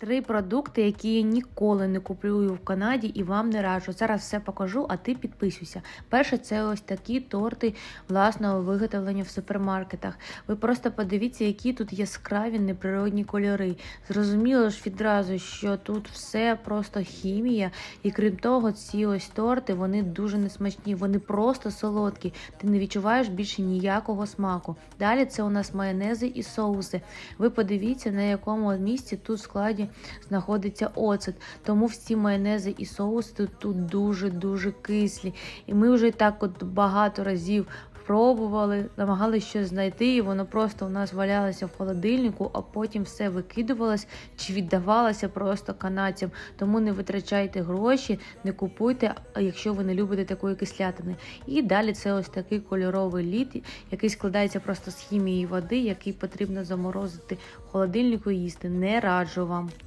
Три продукти, які я ніколи не куплю в Канаді і вам не раджу. Зараз все покажу, а ти підписуйся. Перше, це ось такі торти власного виготовлення в супермаркетах. Ви просто подивіться, які тут яскраві неприродні кольори. Зрозуміло ж відразу, що тут все просто хімія, і крім того, ці ось торти вони дуже несмачні, вони просто солодкі. Ти не відчуваєш більше ніякого смаку. Далі це у нас майонези і соуси. Ви подивіться, на якому місці тут в знаходиться оцет. Тому всі майонези і соуси тут дуже-дуже кислі. І ми вже так от багато разів пробували, намагалися щось знайти, і воно просто у нас валялося в холодильнику, а потім все викидувалось чи віддавалося просто канадцям. Тому не витрачайте гроші, не купуйте, якщо ви не любите такої кислятини. І далі це ось такий кольоровий лід, який складається просто з хімії води, який потрібно заморозити в холодильнику і їсти. Не раджу вам.